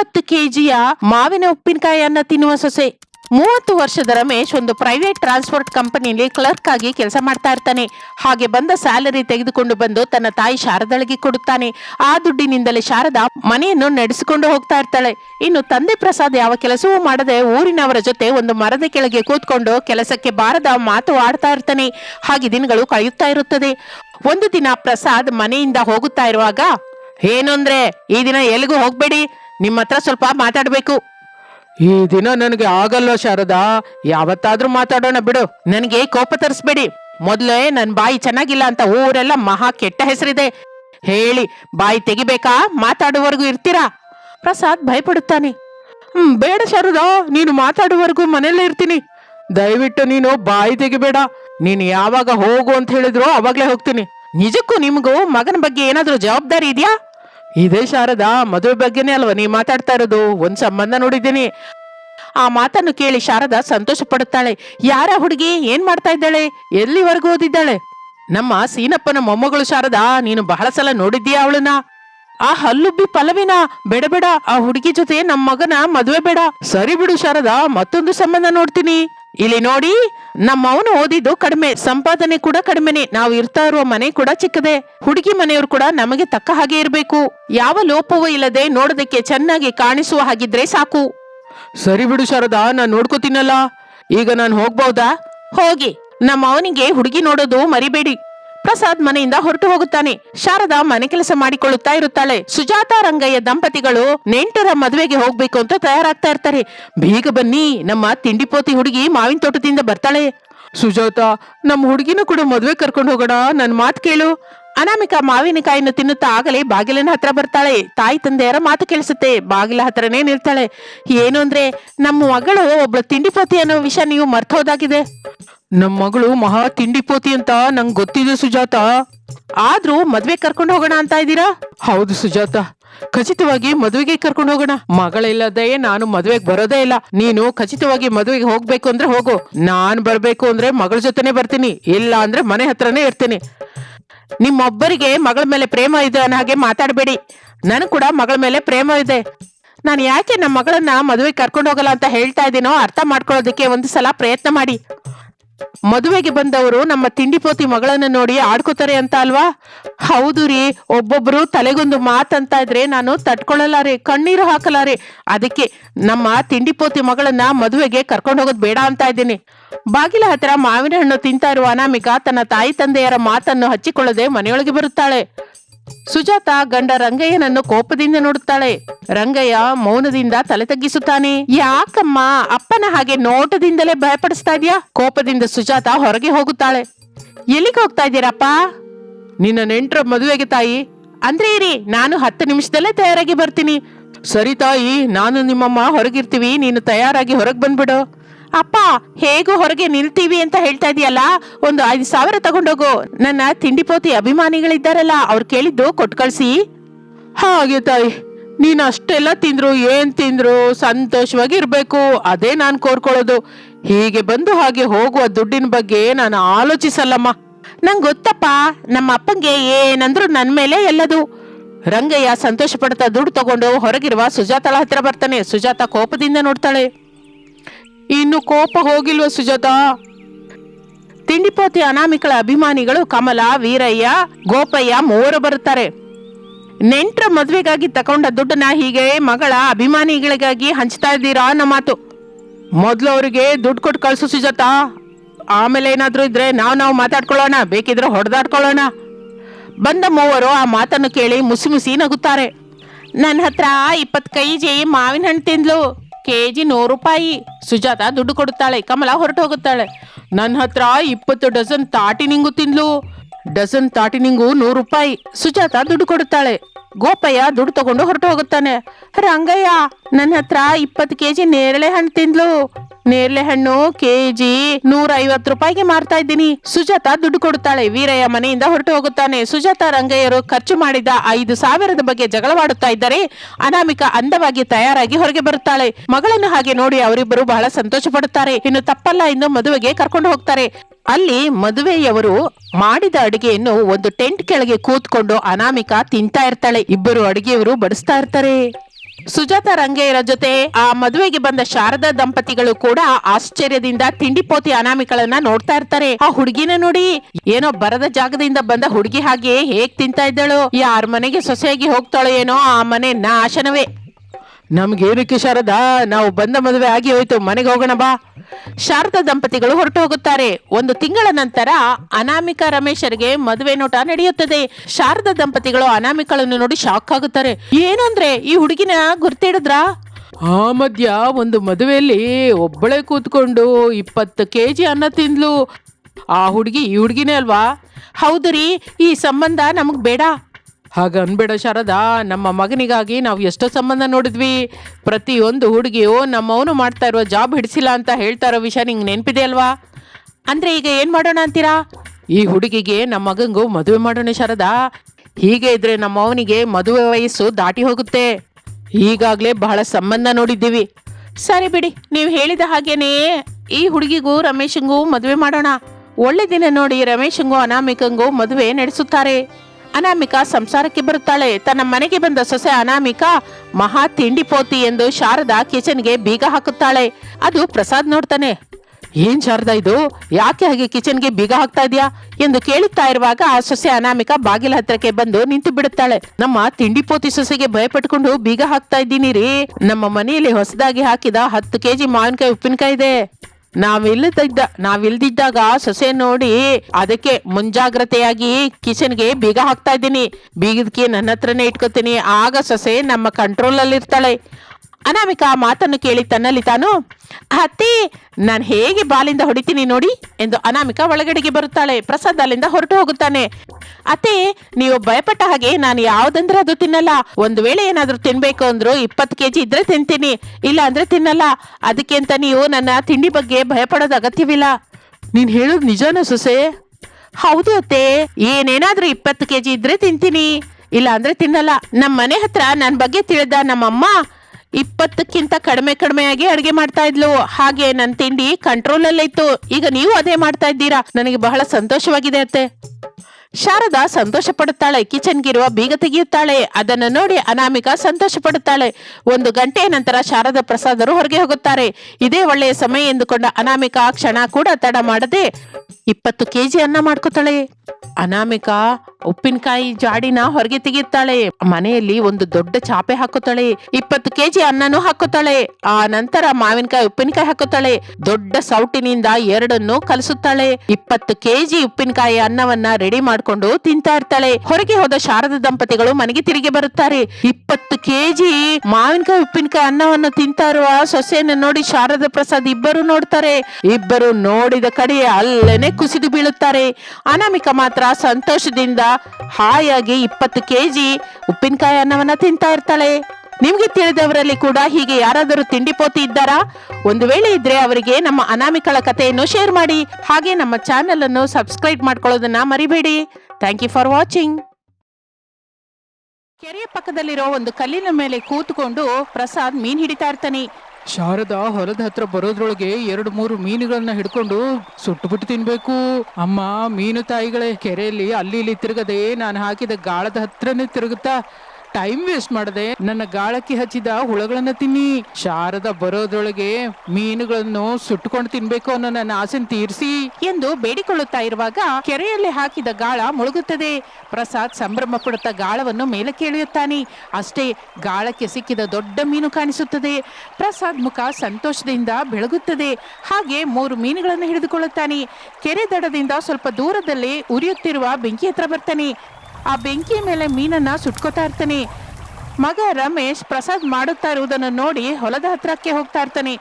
ಇಪ್ಪತ್ತು ಕೆಜಿಯ ಮಾವಿನ ಉಪ್ಪಿನಕಾಯಿಯನ್ನ ತಿನ್ನುವ ಸೊಸೆ. ಮೂವತ್ತು ವರ್ಷದ ರಮೇಶ್ ಒಂದು ಪ್ರೈವೇಟ್ ಟ್ರಾನ್ಸ್ಪೋರ್ಟ್ ಕಂಪನಿಯಲ್ಲಿ ಕ್ಲರ್ಕ್ ಆಗಿ ಕೆಲಸ ಮಾಡ್ತಾ ಇರ್ತಾನೆ. ಹಾಗೆ ಬಂದ ಸ್ಯಾಲರಿ ತೆಗೆದುಕೊಂಡು ಬಂದು ತನ್ನ ತಾಯಿ ಶಾರದಳಿಗೆ ಕೊಡುತ್ತಾನೆ. ಆ ದುಡ್ಡಿನಿಂದಲೇ ಶಾರದಾ ಮನೆಯನ್ನು ನಡೆಸಿಕೊಂಡು ಹೋಗ್ತಾ ಇರ್ತಾಳೆ. ಇನ್ನು ತಂದೆ ಪ್ರಸಾದ್ ಯಾವ ಕೆಲಸವೂ ಮಾಡದೆ ಊರಿನವರ ಜೊತೆ ಒಂದು ಮರದ ಕೆಳಗೆ ಕೂತ್ಕೊಂಡು ಕೆಲಸಕ್ಕೆ ಬಾರದ ಮಾತು ಆಡ್ತಾ ಇರ್ತಾನೆ. ಹಾಗೆ ದಿನಗಳು ಕಳೆಯುತ್ತಾ ಇರುತ್ತದೆ. ಒಂದು ದಿನ ಪ್ರಸಾದ್ ಮನೆಯಿಂದ ಹೋಗುತ್ತಾ ಇರುವಾಗ ಏನು ಅಂದ್ರೆ ಈ ದಿನ ಎಲ್ಲಿಗೂ ಹೋಗ್ಬೇಡಿ. ನಿಮ್ಮ ಹತ್ರ ಸ್ವಲ್ಪ ಮಾತಾಡಬೇಕು. ಈ ದಿನ ನನಗೆ ಆಗಲ್ಲ ಶಾರದಾ? ಯಾವತ್ತಾದ್ರೂ ಮಾತಾಡೋಣ ಬಿಡು. ನನಗೆ ಕೋಪ ತರಿಸ್ಬೇಡಿ. ಮೊದಲೇ ನನ್ನ ಬಾಯಿ ಚೆನ್ನಾಗಿಲ್ಲ ಅಂತ ಊರೆಲ್ಲ ಮಹಾ ಕೆಟ್ಟ ಹೆಸರಿದೆ. ಹೇಳಿ ಬಾಯಿ ತೆಗಿಬೇಕಾ? ಮಾತಾಡುವವರೆಗೂ ಇರ್ತೀರಾ? ಪ್ರಸಾದ್ ಭಯಪಡುತ್ತಾನೆ. ಹ್ಮ್ ಬೇಡ ಶಾರದಾ ನೀನು ಮಾತಾಡುವವರೆಗೂ ಮನೆಯಲ್ಲೇ ಇರ್ತೀನಿ. ದಯವಿಟ್ಟು ನೀನು ಬಾಯಿ ತೆಗಿಬೇಡ. ನೀನು ಯಾವಾಗ ಹೋಗು ಅಂತ ಹೇಳಿದ್ರು ಅವಾಗ್ಲೇ ಹೋಗ್ತೀನಿ. ನಿಜಕ್ಕೂ ನಿಮಗೂ ಮಗನ ಬಗ್ಗೆ ಏನಾದರೂ ಜವಾಬ್ದಾರಿ ಇದೆಯಾ? ಇದೇ ಶಾರದಾ ಮದುವೆ ಬಗ್ಗೆನೇ ಅಲ್ವಾ ನೀ ಮಾತಾಡ್ತಾ ಇರೋದು? ಒಂದ್ ಸಂಬಂಧ ನೋಡಿದ್ದೀನಿ. ಆ ಮಾತನ್ನು ಕೇಳಿ ಶಾರದಾ ಸಂತೋಷ ಪಡುತ್ತಾಳೆ. ಯಾರ ಹುಡುಗಿ? ಏನ್ ಮಾಡ್ತಾ ಇದ್ದಾಳೆ? ಎಲ್ಲಿವರೆಗೂ ಓದಿದ್ದಾಳೆ? ನಮ್ಮ ಸೀನಪ್ಪನ ಮೊಮ್ಮಗಳು ಶಾರದಾ, ನೀನು ಬಹಳ ಸಲ ನೋಡಿದ್ದೀಯಾ ಅವಳನ್ನ? ಆ ಹಲ್ಲುಬ್ಬಿ ಪಲ್ಲವಿನ ಬೇಡ ಬೇಡ, ಆ ಹುಡುಗಿ ಜೊತೆ ನಮ್ಮ ಮಗನ ಮದುವೆ ಬೇಡ. ಸರಿ ಬಿಡು ಶಾರದಾ, ಮತ್ತೊಂದು ಸಂಬಂಧ ನೋಡ್ತೀನಿ. ಇಲ್ಲಿ ನೋಡಿ, ನಮ್ಮವನು ಓದಿದ್ದು ಕಡಿಮೆ, ಸಂಪಾದನೆ ಕೂಡ ಕಡಿಮೆನೆ. ನಾವು ಇರ್ತಾ ಇರುವ ಮನೆ ಕೂಡ ಚಿಕ್ಕದೆ. ಹುಡುಗಿ ಮನೆಯವರು ಕೂಡ ನಮಗೆ ತಕ್ಕ ಹಾಗೆ ಇರಬೇಕು. ಯಾವ ಲೋಪವೂ ಇಲ್ಲದೆ ನೋಡೋದಕ್ಕೆ ಚೆನ್ನಾಗಿ ಕಾಣಿಸುವ ಹಾಗಿದ್ರೆ ಸಾಕು. ಸರಿ ಬಿಡು ಶಾರದಾ, ನಾನ್ ನೋಡ್ಕೋತೀನಲ್ಲ. ಈಗ ನಾನು ಹೋಗ್ಬಹುದಾ ಹೋಗಿ. ನಮ್ಮ ಅವನಿಗೆ ಹುಡುಗಿ ನೋಡೋದು ಮರಿಬೇಡಿ. ಪ್ರಸಾದ್ ಮನೆಯಿಂದ ಹೊರಟು ಹೋಗುತ್ತಾನೆ. ಶಾರದಾ ಮನೆ ಕೆಲಸ ಮಾಡಿಕೊಳ್ಳುತ್ತಾ ಇರುತ್ತಾಳೆ. ಸುಜಾತಾ ರಂಗಯ್ಯ ದಂಪತಿಗಳು ನೆಂಟರ ಮದುವೆಗೆ ಹೋಗ್ಬೇಕು ಅಂತ ತಯಾರಾಗ್ತಾ ಇರ್ತಾರೆ. ಬೇಗ ಬನ್ನಿ, ನಮ್ಮ ತಿಂಡಿಪೋತಿ ಹುಡುಗಿ ಮಾವಿನ ತೋಟದಿಂದ ಬರ್ತಾಳೆ. ಸುಜಾತ, ನಮ್ಮ ಹುಡುಗಿನೂ ಕೂಡ ಮದುವೆ ಕರ್ಕೊಂಡು ಹೋಗೋಣ ನನ್ನ ಮಾತು ಕೇಳು. ಅನಾಮಿಕಾ ಮಾವಿನಕಾಯಿನ ತಿನ್ನುತ್ತಾ ಆಗಲೇ ಬಾಗಿಲಿನ ಹತ್ರ ಬರ್ತಾಳೆ. ತಾಯಿ ತಂದೆಯರ ಮಾತು ಕೇಳಿಸುತ್ತೆ. ಬಾಗಿಲ ಹತ್ರನೇ ನಿಲ್ತಾಳೆ. ಏನು ಅಂದ್ರೆ, ನಮ್ಮ ಮಗಳು ಒಬ್ಳು ತಿಂಡಿಪೋತಿ ಅನ್ನೋ ವಿಷಯ ನೀವು ಮರ್ತೋದಾಗಿದೆ ನಮ್ಮ ಮಗಳು ಮಹಾ ತಿಂಡಿಪೋತಿ ಅಂತ ನಂಗೆ ಗೊತ್ತಿದೆ ಸುಜಾತ. ಆದ್ರೂ ಮದ್ವೆ ಕರ್ಕೊಂಡು ಹೋಗೋಣ ಅಂತ ಇದ್ದೀರಾ? ಹೌದು ಸುಜಾತ. ಖಚಿತವಾಗಿ ಮದುವೆಗೆ ಕರ್ಕೊಂಡು ಹೋಗೋಣ. ಮಗಳಿಲ್ಲದೆ ನಾನು ಮದುವೆಗೆ ಬರೋದೇ ಇಲ್ಲ. ನೀನು ಖಚಿತವಾಗಿ ಮದುವೆಗೆ ಹೋಗ್ಬೇಕು ಅಂದ್ರೆ ಹೋಗು. ನಾನ್ ಬರ್ಬೇಕು ಅಂದ್ರೆ ಮಗಳ ಜೊತೆನೆ ಬರ್ತೀನಿ. ಇಲ್ಲ ಅಂದ್ರೆ ಮನೆ ಹತ್ರನೇ ಇರ್ತೀನಿ. ನಿಮ್ಮೊಬ್ಬರಿಗೆ ಮಗಳ ಮೇಲೆ ಪ್ರೇಮ ಇದೆ ಅನ್ನೋ ಹಾಗೆ ಮಾತಾಡಬೇಡಿ. ನನಗೆ ಕೂಡ ಮಗಳ ಮೇಲೆ ಪ್ರೇಮ ಇದೆ. ನಾನು ಯಾಕೆ ನಮ್ಮ ಮಗಳನ್ನ ಮದುವೆಗೆ ಕರ್ಕೊಂಡು ಹೋಗಲ್ಲ ಅಂತ ಹೇಳ್ತಾ ಇದ್ದೀನೋ ಅರ್ಥ ಮಾಡ್ಕೊಳ್ಳೋದಕ್ಕೆ ಒಂದು ಸಲ ಪ್ರಯತ್ನ ಮಾಡಿ. ಮದುವೆಗೆ ಬಂದವರು ನಮ್ಮ ತಿಂಡಿಪೋತಿ ಮಗಳನ್ನ ನೋಡಿ ಆಡ್ಕೋತಾರೆ ಅಂತ ಅಲ್ವಾ? ಹೌದು ರೀ, ಒಬ್ಬೊಬ್ರು ತಲೆಗೊಂದು ಮಾತಂತ ಇದ್ರೆ ನಾನು ತಟ್ಕೊಳ್ಳಲಾರೆ ಕಣ್ಣೀರು ಹಾಕಲಾರೆ ಅದಕ್ಕೆ ನಮ್ಮ ತಿಂಡಿಪೋತಿ ಮಗಳನ್ನ ಮದುವೆಗೆ ಕರ್ಕೊಂಡು ಹೋಗೋದು ಬೇಡ ಅಂತ ಇದ್ದೀನಿ. ಬಾಗಿಲ ಹತ್ರ ಮಾವಿನ ಹಣ್ಣು ತಿಂತಾ ಇರುವ ಅನಾಮಿಕಾ ತನ್ನ ತಾಯಿ ತಂದೆಯರ ಮಾತನ್ನು ಹಚ್ಚಿಕೊಳ್ಳದೆ ಮನೆಯೊಳಗೆ ಬರುತ್ತಾಳೆ. ಸುಜಾತ ಗಂಡ ರಂಗಯ್ಯನನ್ನು ಕೋಪದಿಂದ ನೋಡುತ್ತಾಳೆ. ರಂಗಯ್ಯ ಮೌನದಿಂದ ತಲೆ ತಗ್ಗಿಸುತ್ತಾನೆ. ಯಾಕಮ್ಮ, ಅಪ್ಪನ ಹಾಗೆ ನೋಟದಿಂದಲೇ ಭಯಪಡಿಸ್ತಾ ಇದ್ಯಾ? ಕೋಪದಿಂದ ಸುಜಾತ ಹೊರಗೆ ಹೋಗುತ್ತಾಳೆ. ಎಲ್ಲಿಗೆ ಹೋಗ್ತಾ ಇದ್ದೀರಪ್ಪ? ನಿನ್ನ ನೆಂಟ್ರ ಮದುವೆಗೆ ತಾಯಿ. ಅಂದ್ರೆ ಇರಿ, ನಾನು ಹತ್ತು ನಿಮಿಷದಲ್ಲೇ ತಯಾರಾಗಿ ಬರ್ತೀನಿ. ಸರಿ ತಾಯಿ, ನಾನು ನಿಮ್ಮಮ್ಮ ಹೊರಗಿರ್ತೀವಿ, ನೀನು ತಯಾರಾಗಿ ಹೊರಗೆ ಬಂದ್ಬಿಡು. ಅಪ್ಪ, ಹೇಗೂ ಹೊರಗೆ ನಿಲ್ತೀವಿ ಅಂತ ಹೇಳ್ತಾ ಇದೆಯಲ್ಲ? ಒಂದು ಐದು ಸಾವಿರ ತಗೊಂಡೋಗು. ನನ್ನ ತಿಂಡಿಪೋತಿ ಅಭಿಮಾನಿಗಳಿದ್ದಾರಲ್ಲ, ಅವ್ರು ಕೇಳಿದ್ದು ಕೊಟ್ಟು ಕಳಿಸಿ. ಹಾಗೆ ತಾಯಿ, ನೀನು ಅಷ್ಟೆಲ್ಲ ತಿಂದ್ರು, ಏನ್ ತಿಂದ್ರು ಸಂತೋಷವಾಗಿ ಇರಬೇಕು ಅದೇ ನಾನು ಕೋರ್ಕೊಳ್ಳೋದು. ಹೀಗೆ ಬಂದು ಹಾಗೆ ಹೋಗುವ ದುಡ್ಡಿನ ಬಗ್ಗೆ ನಾನು ಆಲೋಚಿಸಲ್ಲಮ್ಮ. ನಂಗೆ ಗೊತ್ತಪ್ಪ, ನಮ್ಮ ಅಪ್ಪಂಗೆ ಏನಂದ್ರು ನನ್ನ ಮೇಲೆ ಎಲ್ಲದು. ರಂಗಯ್ಯ ಸಂತೋಷ ಪಡ್ತಾ ದುಡ್ಡು ತಗೊಂಡು ಹೊರಗಿರುವ ಸುಜಾತಳ ಹತ್ರ ಬರ್ತಾನೆ. ಸುಜಾತ ಕೋಪದಿಂದ ನೋಡ್ತಾಳೆ. ಇನ್ನು ಕೋಪ ಹೋಗಿಲ್ವ ಸುಜಾತ? ತಿಂಡಿಪೋತಿ ಅನಾಮಿಕಳ ಅಭಿಮಾನಿಗಳು ಕಮಲ, ವೀರಯ್ಯ, ಗೋಪಯ್ಯ ಮೂವರು ಬರುತ್ತಾರೆ. ನೆಂಟ್ರ ಮದುವೆಗಾಗಿ ತಕೊಂಡ ದುಡ್ಡನ್ನ ಹೀಗೆ ಮಗಳ ಅಭಿಮಾನಿಗಳಿಗಾಗಿ ಹಂಚ್ತಾ ಇದ್ದೀರಾ ಅನ್ನೋ ಮಾತು. ಮೊದಲು ಅವರಿಗೆ ದುಡ್ಡು ಕೊಟ್ಟು ಕಳಿಸು ಸುಜಾತ. ಆಮೇಲೆ ಏನಾದರೂ ಇದ್ರೆ ನಾವು ನಾವು ಮಾತಾಡ್ಕೊಳ್ಳೋಣ, ಬೇಕಿದ್ರೆ ಹೊಡೆದಾಡ್ಕೊಳ್ಳೋಣ. ಬಂದ ಮೂವರು ಆ ಮಾತನ್ನು ಕೇಳಿ ಮುಸಿ ಮುಸಿ ನಗುತ್ತಾರೆ. ನನ್ನ ಹತ್ರ ಇಪ್ಪತ್ತು ಕೆ ಜಿ ಮಾವಿನ ಹಣ್ಣು ತಿಂದ್ಲು. ಕೆ ಜಿ ನೂರು ರೂಪಾಯಿ ಸುಜಾತ ದುಡ್ಡು ಕೊಡುತ್ತಾಳೆ. ಕಮಲ ಹೊರಟು ಹೋಗುತ್ತಾಳೆ. ನನ್ನ ಹತ್ರ ಇಪ್ಪತ್ತು ಡಜನ್ ತಾಟಿನಿಂಗು ತಿಂದ್ಲು ಡಜನ್ ತಾಟಿನಿಂಗು ನೂರು ರೂಪಾಯಿ ಸುಜಾತ ದುಡ್ಡು ಕೊಡುತ್ತಾಳೆ. ಗೋಪಯ್ಯ ದುಡ್ಡು ತಗೊಂಡು ಹೊರಟು ಹೋಗುತ್ತಾನೆ. ರಂಗಯ್ಯ, ನನ್ನ ಹತ್ರ ಇಪ್ಪತ್ತು ಕೆಜಿ ನೇರಳೆ ಹಣ್ಣು ತಿಂದ್ಲು. ನೇರಳೆ ಹಣ್ಣು ಕೆಜಿ ನೂರ ಐವತ್ತು ರೂಪಾಯಿಗೆ ಮಾರ್ತಾ ಇದ್ದೀನಿ. ಸುಜಾತ ದುಡ್ಡು ಕೊಡುತ್ತಾಳೆ. ವೀರಯ್ಯ ಮನೆಯಿಂದ ಹೊರಟು ಹೋಗುತ್ತಾನೆ. ಸುಜಾತ ರಂಗಯ್ಯರು ಖರ್ಚು ಮಾಡಿದ ಐದು ಸಾವಿರದ ಬಗ್ಗೆ ಜಗಳವಾಡುತ್ತಾ ಇದ್ದರೆ. ಅನಾಮಿಕ ಅಂದವಾಗಿ ತಯಾರಾಗಿ ಹೊರಗೆ ಬರುತ್ತಾಳೆ. ಮಗಳನ್ನು ಹಾಗೆ ನೋಡಿ ಅವರಿಬ್ಬರು ಬಹಳ ಸಂತೋಷ ಪಡುತ್ತಾರೆ ಇನ್ನು ತಪ್ಪಲ್ಲ ಎಂದು ಮದುವೆಗೆ ಕರ್ಕೊಂಡು ಹೋಗ್ತಾರೆ. ಅಲ್ಲಿ ಮದುವೆಯವರು ಮಾಡಿದ ಅಡಿಗೆಯನ್ನು ಒಂದು ಟೆಂಟ್ ಕೆಳಗೆ ಕೂತ್ಕೊಂಡು ಅನಾಮಿಕ ತಿಂತಾ ಇರ್ತಾಳೆ. ಇಬ್ಬರು ಅಡುಗೆಯವರು ಬಡಿಸ್ತಾ ಇರ್ತಾರೆ. ಸುಜಾತ ರಂಗೇರ ಜೊತೆ ಆ ಮದುವೆಗೆ ಬಂದ ಶಾರದಾ ದಂಪತಿಗಳು ಕೂಡ ಆಶ್ಚರ್ಯದಿಂದ ತಿಂಡಿಪೋತಿ ಅನಾಮಿಕಳನ್ನ ನೋಡ್ತಾ ಇರ್ತಾರೆ. ಆ ಹುಡುಗಿನ ನೋಡಿ ಏನೋ ಬರದ ಜಾಗದಿಂದ ಬಂದ ಹುಡುಗಿ ಹಾಗೆ ಹೇಗ್ ತಿಂತಾ ಇದ್ದಳು, ಯಾರ ಮನೆಗೆ ಸೊಸೆಯಾಗಿ ಹೋಗ್ತಾಳೋ ಏನೋ ಆ ಮನೆ ನಾಶನವೇ. ನಮ್ಗೇನಕ್ಕೆ ಶಾರದಾ ನಾವು ಬಂದ ಮದುವೆ ಆಗಿ ಹೋಯ್ತು. ಮನೆಗೆ ಹೋಗೋಣ ಬಾ. ಶಾರದಾ ದಂಪತಿಗಳು ಹೊರಟು ಹೋಗುತ್ತಾರೆ. ಒಂದು ತಿಂಗಳ ನಂತರ ಅನಾಮಿಕಾ ರಮೇಶರಿಗೆ ಮದುವೆ ನೋಟ ನಡೆಯುತ್ತದೆ. ಶಾರದಾ ದಂಪತಿಗಳು ಅನಾಮಿಕಳನ್ನು ನೋಡಿ ಶಾಕ್ ಆಗುತ್ತಾರೆ. ಏನು ಅಂದ್ರೆ ಈ ಹುಡುಗಿನ ಗುರ್ತಿಡಿದ್ರ ಆ ಮಧ್ಯ ಒಂದು ಮದುವೆಯಲ್ಲಿ ಒಬ್ಬಳೇ ಕೂತ್ಕೊಂಡು ಇಪ್ಪತ್ತು ಕೆ ಜಿ ಅನ್ನ ತಿಂದ್ಲು. ಆ ಹುಡುಗಿ ಈ ಹುಡುಗಿನೇ ಅಲ್ವಾ? ಹೌದು ರೀ ಈ ಸಂಬಂಧ ನಮಗೆ ಬೇಡ. ಹಾಗ ಅನ್ಬೇಡ ಶಾರದಾ, ನಮ್ಮ ಮಗನಿಗಾಗಿ ನಾವು ಎಷ್ಟೋ ಸಂಬಂಧ ನೋಡಿದ್ವಿ. ಪ್ರತಿಯೊಂದು ಹುಡುಗಿಯು ನಮ್ಮವನು ಮಾಡ್ತಾ ಇರುವ ಜಾಬ್ ಹಿಡಿಸಿಲ್ಲ ಅಂತ ಹೇಳ್ತಾ ಇರೋ ವಿಷಯ ನಿಂಗೆ ನೆನಪಿದೆ ಅಲ್ವಾ? ಅಂದ್ರೆ ಈಗ ಏನ್ ಮಾಡೋಣ ಅಂತೀರಾ? ಈ ಹುಡುಗಿಗೆ ನಮ್ಮ ಮಗಂಗೂ ಮದುವೆ ಮಾಡೋಣ ಶಾರದಾ. ಹೀಗೆ ಇದ್ರೆ ನಮ್ಮ ಅವನಿಗೆ ಮದುವೆ ವಯಸ್ಸು ದಾಟಿ ಹೋಗುತ್ತೆ. ಈಗಾಗಲೇ ಬಹಳ ಸಂಬಂಧ ನೋಡಿದ್ದೀವಿ. ಸರಿ ಬಿಡಿ, ನೀವು ಹೇಳಿದ ಹಾಗೇನೇ ಈ ಹುಡುಗಿಗೂ ರಮೇಶಂಗೂ ಮದುವೆ ಮಾಡೋಣ. ಒಳ್ಳೆ ದಿನ ನೋಡಿ ರಮೇಶಂಗೂ ಅನಾಮಿಕಂಗೂ ಮದುವೆ ನಡೆಸುತ್ತಾರೆ. ಅನಾಮಿಕಾ ಸಂಸಾರಕ್ಕೆ ಬರುತ್ತಾಳೆ. ತನ್ನ ಮನೆಗೆ ಬಂದ ಸೊಸೆ ಅನಾಮಿಕಾ, ಮಹಾ ತಿಂಡಿ ಪೋತಿ ಎಂದು ಶಾರದಾ ಕಿಚನ್ಗೆ ಬೀಗ ಹಾಕುತ್ತಾಳೆ. ಅದು ಪ್ರಸಾದ್ ನೋಡ್ತಾನೆ. ಏನ್ ಶಾರದಾ ಇದು? ಯಾಕೆ ಹಾಗೆ ಕಿಚನ್ಗೆ ಬೀಗ ಹಾಕ್ತಾ ಇದೀಯಾ ಎಂದು ಕೇಳುತ್ತಾ ಇರುವಾಗ ಆ ಸೊಸೆ ಅನಾಮಿಕ ಬಾಗಿಲ ಹತ್ರಕ್ಕೆ ಬಂದು ನಿಂತು ಬಿಡುತ್ತಾಳೆ. ನಮ್ಮ ತಿಂಡಿ ಪೋತಿ ಸೊಸೆಗೆ ಭಯಪಟ್ಕೊಂಡು ಬೀಗ ಹಾಕ್ತಾ ಇದ್ದೀನಿ ರೀ. ನಮ್ಮ ಮನೆಯಲ್ಲಿ ಹೊಸದಾಗಿ ಹಾಕಿದ ಹತ್ತು ಕೆಜಿ ಮಾವಿನಕಾಯಿ ಉಪ್ಪಿನಕಾಯಿ ಇದೆ. ನಾವಿಲ್ಲದಿದ್ದ ನಾವಿಲ್ದಿದ್ದಾಗ ಸೊಸೆ ನೋಡಿ ಅದಕ್ಕೆ ಮುಂಜಾಗ್ರತೆಯಾಗಿ ಕಿಚನ್ಗೆ ಬೀಗ ಹಾಕ್ತಾ ಇದ್ದೀನಿ. ಬೀಗದಕ್ಕೆ ನನ್ನ ಹತ್ರನೇ ಇಟ್ಕೋತೀನಿ. ಆಗ ಸೊಸೆ ನಮ್ಮ ಕಂಟ್ರೋಲ್ ಅಲ್ಲಿ ಇರ್ತಾಳೆ ಅನಾಮಿಕ ಆ ಮಾತನ್ನು ಕೇಳಿ ತನ್ನಲ್ಲಿ ತಾನು ಅತ್ತಿ ನಾನು ಹೇಗೆ ಬಾಲಿಂದ ಹೊಡಿತೀನಿ ನೋಡಿ? ಎಂದು ಅನಾಮಿಕ ಒಳಗಡೆಗೆ ಬರುತ್ತಾಳೆ. ಪ್ರಸಾದ್ ಅಲ್ಲಿಂದ ಹೊರಟು ಹೋಗುತ್ತಾನೆ. ಅತ್ತೆ ನೀವು ಭಯಪಟ್ಟ ಹಾಗೆ ನಾನು ಯಾವ್ದಂದ್ರೆ ಅದು ತಿನ್ನಲ್ಲ. ಒಂದು ವೇಳೆ ಏನಾದರೂ ತಿನ್ಬೇಕು ಅಂದ್ರು ಇಪ್ಪತ್ತು ಕೆಜಿ ಇದ್ರೆ ತಿಂತೀನಿ. ಇಲ್ಲ ಅಂದ್ರೆ ತಿನ್ನಲ್ಲ. ಅದಕ್ಕೆ ಅಂತ ನೀವು ನನ್ನ ತಿಂಡಿ ಬಗ್ಗೆ ಭಯಪಡೋದು ಅಗತ್ಯವಿಲ್ಲ. ನೀನು ಹೇಳೋದು ನಿಜಾನ ಸೊಸೆ? ಹೌದು ಅತ್ತೆ ಏನೇನಾದ್ರೂ ಇಪ್ಪತ್ತು ಕೆಜಿ ಇದ್ರೆ ತಿಂತೀನಿ. ಇಲ್ಲ ಅಂದ್ರೆ ತಿನ್ನಲ್ಲ. ನಮ್ಮ ಮನೆ ಹತ್ರ ನನ್ನ ಬಗ್ಗೆ ತಿಳಿದ ನಮ್ಮಮ್ಮ ಇಪ್ಪತ್ತಕ್ಕಿಂತ ಕಡಿಮೆ ಕಡಿಮೆಯಾಗಿ ಅಡಿಗೆ ಮಾಡ್ತಾ ಇದ್ಲು. ಹಾಗೆ ನನ್ನ ತಿಂಡಿ ಕಂಟ್ರೋಲ್ ಇತ್ತು. ಈಗ ನೀವು ಅದೇ ಮಾಡ್ತಾ ಇದ್ದೀರಾ. ನನಗೆ ಬಹಳ ಸಂತೋಷವಾಗಿದೆ ಅತ್ತೆ. ಶಾರದಾ ಸಂತೋಷ ಪಡುತ್ತಾಳೆ ಕಿಚನ್ಗಿರುವ ಬೀಗ ತೆಗೆಯುತ್ತಾಳೆ. ಅದನ್ನು ನೋಡಿ ಅನಾಮಿಕಾ ಸಂತೋಷ ಪಡುತ್ತಾಳೆ ಒಂದು ಗಂಟೆಯ ನಂತರ ಶಾರದಾ ಪ್ರಸಾದರು ಹೊರಗೆ ಹೋಗುತ್ತಾರೆ. ಇದೇ ಒಳ್ಳೆಯ ಸಮಯ ಎಂದುಕೊಂಡ ಅನಾಮಿಕಾ ಕ್ಷಣ ಕೂಡ ತಡ ಮಾಡದೆ ಇಪ್ಪತ್ತು ಕೆಜಿ ಅನ್ನ ಮಾಡ್ಕೋತಾಳೆ. ಅನಾಮಿಕಾ ಉಪ್ಪಿನಕಾಯಿ ಜಾಡಿನ ಹೊರಗೆ ತೆಗೆಯುತ್ತಾಳೆ. ಮನೆಯಲ್ಲಿ ಒಂದು ದೊಡ್ಡ ಚಾಪೆ ಹಾಕುತ್ತಾಳೆ. ಇಪ್ಪತ್ತು ಕೆಜಿ ಅನ್ನನೂ ಹಾಕುತ್ತಾಳೆ. ಆ ನಂತರ ಮಾವಿನಕಾಯಿ, ಉಪ್ಪಿನಕಾಯಿ ಹಾಕುತ್ತಾಳೆ. ದೊಡ್ಡ ಸೌಟಿನಿಂದ ಎರಡನ್ನು ಕಲಸುತ್ತಾಳೆ. ಇಪ್ಪತ್ತು ಕೆಜಿ ಉಪ್ಪಿನಕಾಯಿ ಅನ್ನವನ್ನ ರೆಡಿ ಮಾಡ್ಕೊಂಡು ತಿಂತಾ ಇರ್ತಾಳೆ ಹೊರಗೆ ಹೋದ ಶಾರದ ದಂಪತಿಗಳು ಮನೆಗೆ ತಿರುಗಿ ಬರುತ್ತಾರೆ. ಇಪ್ಪತ್ತು ಕೆಜಿ ಮಾವಿನಕಾಯಿ, ಉಪ್ಪಿನಕಾಯಿ ಅನ್ನವನ್ನು ತಿಂತಾ ಇರುವ ಸೊಸೆಯನ್ನು ನೋಡಿ ಶಾರದ ಪ್ರಸಾದ್ ಇಬ್ಬರು ನೋಡ್ತಾರೆ. ಇಬ್ಬರು ನೋಡಿದ ಕಡೆ ಅಲ್ಲೇನೆ ಕುಸಿದು ಬೀಳುತ್ತಾರೆ. ಅನಾಮಿಕ ಮಾತ್ರ ಸಂತೋಷದಿಂದ ಹಾಯಾಗಿ ಇಪ್ಪತ್ತು ಕೆಜಿ ಉಪ್ಪಿನಕಾಯಿ ಅನ್ನವನ್ನ ತಿಂತಾ ಇರ್ತಾಳೆ ನಿಮ್ಗೆ ತಿಳಿದವರಲ್ಲಿ ಕೂಡ ಹೀಗೆ ಯಾರಾದರೂ ತಿಂಡಿಪೋತಿ ಇದ್ದಾರಾ? ಒಂದು ವೇಳೆ ಇದ್ರೆ ಅವರಿಗೆ ನಮ್ಮ ಅನಾಮಿಕಳ ಕಥೆಯನ್ನು ಶೇರ್ ಮಾಡಿ. ಹಾಗೆ ನಮ್ಮ ಚಾನೆಲ್ ಅನ್ನು ಸಬ್ಸ್ಕ್ರೈಬ್ ಮಾಡ್ಕೊಳ್ಳೋದನ್ನ ಮರಿಬೇಡಿ. ಥ್ಯಾಂಕ್ ಯು ಫಾರ್ ವಾಚಿಂಗ್ ಕೆರೆಯ ಪಕ್ಕದಲ್ಲಿರೋ ಒಂದು ಕಲ್ಲಿನ ಮೇಲೆ ಕೂತ್ಕೊಂಡು ಪ್ರಸಾದ್ ಮೀನ್ ಹಿಡಿತಾ ಇರ್ತಾನೆ. ಶಾರದಾ ಹೊಲದ ಹತ್ರ ಬರೋದ್ರೊಳಗೆ ಎರಡು ಮೂರು ಮೀನುಗಳನ್ನ ಹಿಡ್ಕೊಂಡು ಸುಟ್ಟುಬಿಟ್ಟು ತಿನ್ಬೇಕು. ಅಮ್ಮ, ಮೀನು ತಾಯಿಗಳೇ, ಕೆರೆಯಲ್ಲಿ ಅಲ್ಲಿ ಇಲ್ಲಿ ತಿರುಗದೆ ನಾನು ಹಾಕಿದ ಗಾಳದ ಹತ್ರನೇ ತಿರುಗುತ್ತಾ ಟೈಮ್ ವೇಸ್ಟ್ ಮಾಡದೆ ನನ್ನ ಗಾಳಕ್ಕೆ ಹಚ್ಚಿದ ಹುಳಗಳನ್ನ ತಿನ್ನಿ. ಶಾರದ ಬರೋದ್ರೊಳಗೆ ಮೀನುಗಳನ್ನು ಸುಟ್ಟುಕೊಂಡು ತಿನ್ಬೇಕು ಅನ್ನೋ ನನ್ನ ಆಸೆ ತೀರಿಸಿ ಎಂದು ಬೇಡಿಕೊಳ್ಳುತ್ತಾ ಇರುವಾಗ ಕೆರೆಯಲ್ಲಿ ಹಾಕಿದ ಗಾಳ ಮುಳುಗುತ್ತದೆ. ಪ್ರಸಾದ್ ಸಂಭ್ರಮ ಪಡುತ್ತಾ ಗಾಳವನ್ನು ಮೇಲಕ್ಕೆ ಎಳೆಯುತ್ತಾನೆ. ಅಷ್ಟೇ ಗಾಳಕ್ಕೆ ಸಿಕ್ಕಿದ ದೊಡ್ಡ ಮೀನು ಕಾಣಿಸುತ್ತದೆ. ಪ್ರಸಾದ್ ಮುಖ ಸಂತೋಷದಿಂದ ಬೆಳಗುತ್ತದೆ. ಹಾಗೆ ಮೂರು ಮೀನುಗಳನ್ನು ಹಿಡಿದುಕೊಳ್ಳುತ್ತಾನೆ. ಕೆರೆ ದಡದಿಂದ ಸ್ವಲ್ಪ ದೂರದಲ್ಲಿ ಉರಿಯುತ್ತಿರುವ ಬೆಂಕಿ ಹತ್ರ ಬರ್ತಾನೆ. ಆ ಬೆಂಕಿಯ ಮೇಲೆ ಮೀನನ್ನ ಸುಟ್ಕೋತಾ ಇರ್ತಾನೆ. ಮಗ ರಮೇಶ್ ಪ್ರಸಾದ್ ಮಾಡುತ್ತಾ ಇರುವುದನ್ನು ನೋಡಿ ಹೊಲದ ಹತ್ರಕ್ಕೆ ಹೋಗ್ತಾ ಇರ್ತಾನೆ.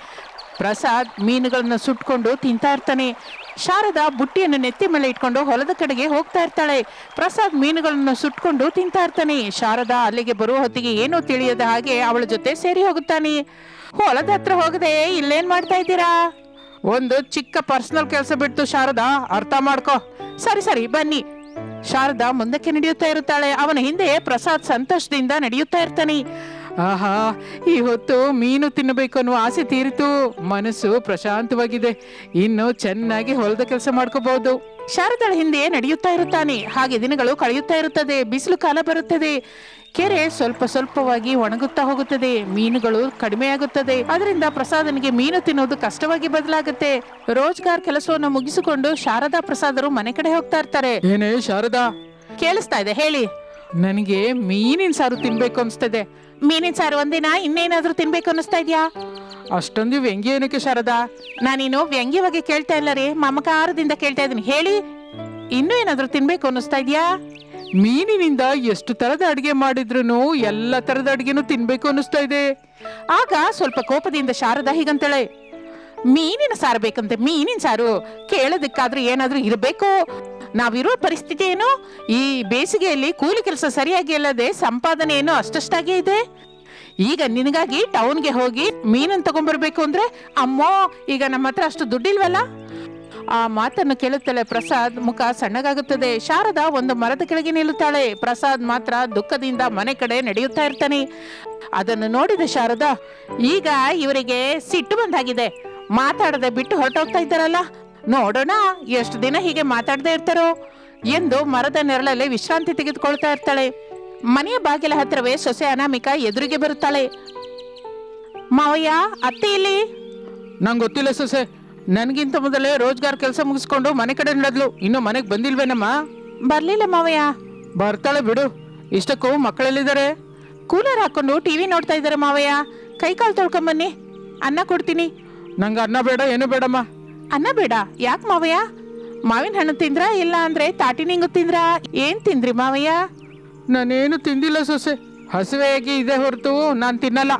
ಪ್ರಸಾದ್ ಮೀನುಗಳನ್ನ ಸುಟ್ಕೊಂಡು ತಿಂತಾ ಇರ್ತಾನೆ. ಶಾರದಾ ಬುಟ್ಟಿಯನ್ನು ನೆತ್ತಿ ಮೇಲೆ ಇಟ್ಕೊಂಡು ಹೊಲದ ಕಡೆಗೆ ಹೋಗ್ತಾ ಇರ್ತಾಳೆ. ಪ್ರಸಾದ್ ಮೀನುಗಳನ್ನು ಸುಟ್ಕೊಂಡು ತಿಂತಾ ಇರ್ತಾನೆ. ಶಾರದಾ ಅಲ್ಲಿಗೆ ಬರುವ ಹೊತ್ತಿಗೆ ಏನೂ ತಿಳಿಯದ ಹಾಗೆ ಅವಳ ಜೊತೆ ಸೇರಿ ಹೋಗುತ್ತಾನೆ. ಹೊಲದ ಹತ್ರ ಹೋಗದೆ ಇಲ್ಲೇನ್ ಮಾಡ್ತಾ ಇದ್ದೀರಾ? ಒಂದು ಚಿಕ್ಕ ಪರ್ಸನಲ್ ಕೆಲಸ ಬಿಡ್ತು ಶಾರದಾ. ಅರ್ಥ ಮಾಡ್ಕೋ. ಸರಿ ಸರಿ, ಬನ್ನಿ. ಶಾರದಾ ಮುಂದಕ್ಕೆ ನಡೆಯುತ್ತಾ ಇರುತ್ತಾಳೆ. ಅವನ ಹಿಂದೆ ಪ್ರಸಾದ್ ಸಂತೋಷದಿಂದ ನಡೆಯುತ್ತಾ ಇರ್ತಾನೆ. ಆಹಾ, ಈ ಹೊತ್ತು ಮೀನು ತಿನ್ನಬೇಕು ಅನ್ನುವ ಆಸೆ ತೀರಿತು. ಮನಸ್ಸು ಪ್ರಶಾಂತವಾಗಿದೆ. ಇನ್ನು ಚೆನ್ನಾಗಿ ಹೊಲದ ಕೆಲಸ ಮಾಡ್ಕೋಬಹುದು. ಶಾರದಳ ಹಿಂದೆ ನಡೆಯುತ್ತಾ ಇರುತ್ತಾನೆ. ಹಾಗೆ ದಿನಗಳು ಕಳೆಯುತ್ತಾ ಇರುತ್ತದೆ. ಬಿಸಿಲು ಕಾಲ ಬರುತ್ತದೆ. ಕೆರೆ ಸ್ವಲ್ಪ ಸ್ವಲ್ಪವಾಗಿ ಒಣಗುತ್ತಾ ಹೋಗುತ್ತದೆ. ಮೀನುಗಳು ಕಡಿಮೆಯಾಗುತ್ತದೆ. ಅದರಿಂದ ಪ್ರಸಾದನಿಗೆ ಮೀನು ತಿನ್ನುವುದು ಕಷ್ಟವಾಗಿ ಬದಲಾಗುತ್ತೆ. ರೋಜ್ಗಾರ್ ಕೆಲಸವನ್ನು ಮುಗಿಸಿಕೊಂಡು ಶಾರದಾ ಪ್ರಸಾದರು ಮನೆ ಕಡೆ ಹೋಗ್ತಾ ಇರ್ತಾರೆ. ಏನೇ ಶಾರದಾ? ಕೇಳಿಸ್ತಾ ಇದೆ ಹೇಳಿ. ನನಗೆ ಮೀನಿನ ಸಾರು ತಿನ್ಬೇಕು ಅನ್ಸ್ತದೆ. ಮೀನಿನ ಸಾರು ಒಂದಿನ ಇನ್ನೇನಾದ್ರೂ ತಿನ್ಬೇಕು ಅನ್ನಿಸ್ತಾ ಇದ್ಯಾ? ಅಷ್ಟೊಂದು ವ್ಯಂಗ್ಯ ಏನಕ್ಕೆ ಶಾರದಾ? ನಾನೇನು ವ್ಯಂಗ್ಯವಾಗಿ ಕೇಳ್ತಾ ಇಲ್ಲ ರೀ. ಮಮಕಾರದಿಂದ ಕೇಳ್ತಾ ಇದ್ದೀನಿ. ಹೇಳಿ. ಇನ್ನೂ ಏನಾದ್ರೂ ತಿನ್ಬೇಕು ಅನ್ನಿಸ್ತಾ ಇದ್ಯಾ? ಮೀನಿನಿಂದ ಎಷ್ಟು ತರದ ಅಡಿಗೆ ಮಾಡಿದ್ರು ಎಲ್ಲ ತರದ ಅಡಿಗೆನೂ ತಿನ್ಬೇಕು ಅನ್ನಿಸ್ತಾ ಇದೆ. ಆಗ ಸ್ವಲ್ಪ ಕೋಪದಿಂದ ಶಾರದಾ ಹೀಗಂತಾಳೆ. ಮೀನಿನ ಸಾರು ಬೇಕಂತೆ. ಮೀನಿನ ಸಾರು ಕೇಳೋದಕ್ಕಾದ್ರೂ ಏನಾದ್ರೂ ಇರಬೇಕು. ನಾವಿರೋ ಪರಿಸ್ಥಿತಿ ಏನು? ಈ ಬೇಸಿಗೆಯಲ್ಲಿ ಕೂಲಿ ಕೆಲಸ ಸರಿಯಾಗಿ ಅಲ್ಲದೆ ಸಂಪಾದನೆ ಏನು ಅಷ್ಟಷ್ಟಾಗೇ ಇದೆ? ಈಗ ನಿನಗಾಗಿ ಟೌನ್ಗೆ ಹೋಗಿ ಮೀನನ್ನು ತಗೊಂಡ್ಬರ್ಬೇಕು ಅಂದ್ರೆ, ಅಮ್ಮೋ, ಈಗ ನಮ್ಮ ಹತ್ರ ಅಷ್ಟು ದುಡ್ಡಿಲ್ವಲ್ಲ? ಆ ಮಾತನ್ನು ಕೇಳುತ್ತಲೇ ಪ್ರಸಾದ್ ಮುಖ ಸಣ್ಣಗಾಗುತ್ತದೆ. ಶಾರದ ಒಂದು ಮರದ ಕೆಳಗೆ ನಿಲ್ಲುತ್ತಾಳೆ. ಪ್ರಸಾದ್ ಮಾತ್ರ ದುಃಖದಿಂದ ಮನೆ ಕಡೆ ನಡೆಯುತ್ತಾ ಇರ್ತಾನೆ. ಅದನ್ನು ನೋಡಿದ ಶಾರದ, ಈಗ ಇವರಿಗೆ ಸಿಟ್ಟು ಬಂದಾಗಿದೆ. ಮಾತಾಡದೆ ಬಿಟ್ಟು ಹೊರಟೋಗ್ತಾ ಇದ್ದಾರಲ್ಲ? ನೋಡೋಣ ಎಷ್ಟು ದಿನ ಹೀಗೆ ಮಾತಾಡದೇ ಇರ್ತಾರೋ ಎಂದು ಮರದ ನೆರಳಲ್ಲಿ ವಿಶ್ರಾಂತಿ ತೆಗೆದುಕೊಳ್ತಾ ಇರ್ತಾಳೆ. ಮನೆಯ ಬಾಗಿಲ ಹತ್ರವೇ ಸೊಸೆ ಅನಾಮಿಕ ಎದುರಿಗೆ ಬರುತ್ತಾಳೆ. ಮಾವಯ್ಯ ಅತ್ತೆ ಇಲ್ಲಿ? ನಂಗೆ ಗೊತ್ತಿಲ್ಲ ಸೊಸೆ. ನನಗಿಂತ ಮೊದಲೇ ರೋಜ್ಗಾರ್ ಕೆಲಸ ಮುಗಿಸ್ಕೊಂಡು ಮನೆ ಕಡೆ ನಡೆದ್ಲು. ಇನ್ನು ಮನೆಗೆ ಬಂದಿಲ್ವೇನಮ್ಮ? ಬರ್ಲಿಲ್ಲ ಮಾವಯ್ಯ. ಬರ್ತಾಳೆ ಬಿಡು. ಇಷ್ಟಕ್ಕೂ ಮಕ್ಕಳೆಲ್ಲಿದ್ದಾರೆ. ಕೂಲರ್ ಹಾಕೊಂಡು ಟಿವಿ ನೋಡ್ತಾ ಇದ್ದಾರೆ ಮಾವಯ್ಯ. ಕೈ ಕಾಲು ತೊಳ್ಕೊಂಬನ್ನಿ ಅನ್ನ ಕೊಡ್ತೀನಿ. ನಂಗೆ ಅನ್ನ ಬೇಡ ಏನು ಬೇಡಮ್ಮ. ಅನ್ನ ಬೇಡ. ಯಾಕೆ ಮಾವಯ್ಯ? ಮಾವಿನ ಹಣ್ಣು ತಿಂದ್ರಾ ಇಲ್ಲ ಅಂದ್ರೆ ತಾಟಿ ನಿಂಗು ತಿಂದ್ರಾ? ಏನ್ ತಿಂದ್ರಿ ಮಾವಯ್ಯ? ನಾನೇನು ತಿಂದಿಲ್ಲ ಸೊಸೆ. ಹಸಿವೆಯಾಗಿ ಇದೆ ಹೊರತು ನಾನು ತಿನ್ನಲ್ಲ.